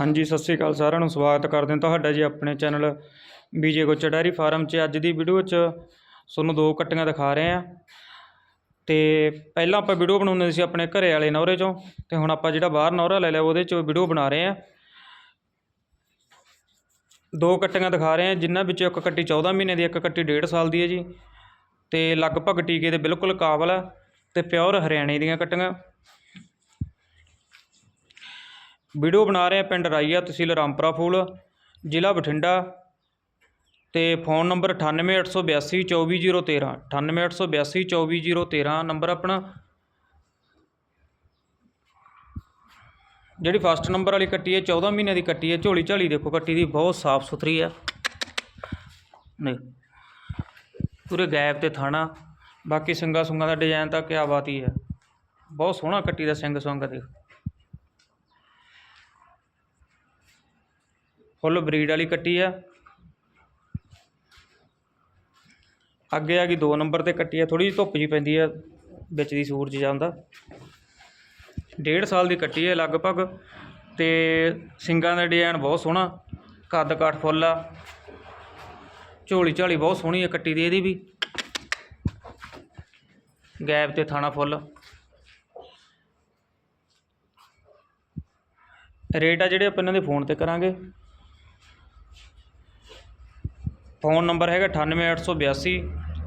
ਹਾਂਜੀ, ਸਤਿ ਸ਼੍ਰੀ ਅਕਾਲ ਸਾਰਿਆਂ ਨੂੰ, ਸਵਾਗਤ ਕਰਦੇ ਹਾਂ ਤੁਹਾਡਾ ਜੀ ਆਪਣੇ ਚੈਨਲ ਬੀਜੇ ਗੋਚਾ ਡੈਰੀ ਫਾਰਮ 'ਚ। ਅੱਜ ਦੀ ਵੀਡੀਓ 'ਚ ਤੁਹਾਨੂੰ ਦੋ ਕੱਟੀਆਂ ਦਿਖਾ ਰਹੇ ਹਾਂ। ਤੇ ਪਹਿਲਾਂ ਆਪਾਂ ਵੀਡੀਓ ਬਣਾਉਂਦੇ ਸੀ ਆਪਣੇ ਘਰੇ ਵਾਲੇ ਨੌਰੇ 'ਚੋਂ, ਤੇ ਹੁਣ ਆਪਾਂ ਜਿਹੜਾ ਬਾਹਰ ਨੌਰਾ ਲੈ ਲਿਆ, ਉਹਦੇ 'ਚੋਂ ਵੀਡੀਓ ਬਣਾ ਰਹੇ ਹਾਂ। ਦੋ ਕੱਟੀਆਂ ਦਿਖਾ ਰਹੇ ਹਾਂ, ਜਿਨ੍ਹਾਂ ਵਿੱਚੋਂ ਇੱਕ ਕੱਟੀ 14 ਮਹੀਨੇ ਦੀ, ਇੱਕ ਕੱਟੀ 1.5 ਸਾਲ ਦੀ ਹੈ ਜੀ। ਤੇ ਲਗਭਗ ਟੀਕੇ ਦੇ ਬਿਲਕੁਲ ਕਾਬਲ ਹੈ ਤੇ ਪਿਓਰ ਹਰਿਆਣੇ ਦੀਆਂ ਕੱਟੀਆਂ। ਵੀਡੀਓ ਬਣਾ ਰਹੇ ਹਾਂ ਪਿੰਡ ਰਾਈਆ ਤਹਿਸੀਲ ਰਾਮਪੁਰਾ ਫੂਲ, ਜ਼ਿਲ੍ਹਾ ਬਠਿੰਡਾ ਤੇ ਫੋਨ ਨੰਬਰ 9882824013 9882824013 ਨੰਬਰ ਆਪਣਾ ਜਿਹੜੀ ਫਸਟ ਨੰਬਰ ਵਾਲੀ ਕੱਟੀ ਹੈ 14 ਮਹੀਨੇ ਦੀ ਕੱਟੀ ਹੈ, ਝੋਲੀ ਝਾਲੀ ਦੇਖੋ, ਕੱਟੀ ਦੀ ਬਹੁਤ ਸਾਫ਼ ਸੁਥਰੀ ਹੈ ਨਹੀਂ, ਪੂਰੇ ਗੈਪ ਤੇ ਥਾਣਾ, ਬਾਕੀ ਸਿੰਗਾ ਸੁੰਗਾ ਦਾ ਡਿਜ਼ਾਈਨ ਤਾਂ ਕਿਆ ਬਾਤ ਹੀ ਹੈ। ਬਹੁਤ ਸੋਹਣਾ ਕੱਟੀ ਦਾ ਸਿੰਘ ਸੁੰਗ ਦੇਖ। ਫੁੱਲ ਬਰੀਡ ਵਾਲੀ ਕੱਟੀ ਆ। ਅੱਗੇ ਆ ਗਈ 2 ਨੰਬਰ ਤੇ ਕੱਟੀ ਆ ਥੋੜੀ ਜਿਹੀ ਧੁੱਪ ਜੀ ਪੈਂਦੀ ਆ ਵਿੱਚ ਦੀ ਸੂਰਜ ਜਾਂਦਾ ਡੇਢ ਸਾਲ ਦੀ ਕੱਟੀ ਹੈ ਲਗਭਗ ਤੇ ਸਿੰਗਾਂ ਦਾ ਡਿਜ਼ਾਈਨ ਬਹੁਤ ਸੋਹਣਾ, ਕੱਦ ਕਾਠ ਫੁੱਲ ਆ। ਝੋਲੀ ਝਾਲੀ ਬਹੁਤ ਸੋਹਣੀ ਹੈ ਕੱਟੀ ਦੀ ਇਹਦੀ ਵੀ। ਗੈਪ ਤੇ ਥਾਣਾ ਫੁੱਲ। ਰੇਟ ਆ ਜਿਹੜੇ ਆਪਾਂ ਇਹਨਾਂ ਦੇ ਫੋਨ ਤੇ ਕਰਾਂਗੇ। ਫੋਨ ਨੰਬਰ ਹੈਗਾ 98882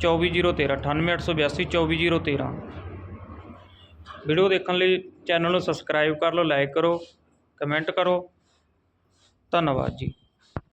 24013 98882 24013 ਵੀਡੀਓ ਦੇਖਣ ਲਈ ਚੈਨਲ ਨੂੰ ਸਬਸਕ੍ਰਾਈਬ ਕਰ ਲਓ, ਲਾਈਕ ਕਰੋ, ਕਮੈਂਟ ਕਰੋ। ਧੰਨਵਾਦ ਜੀ।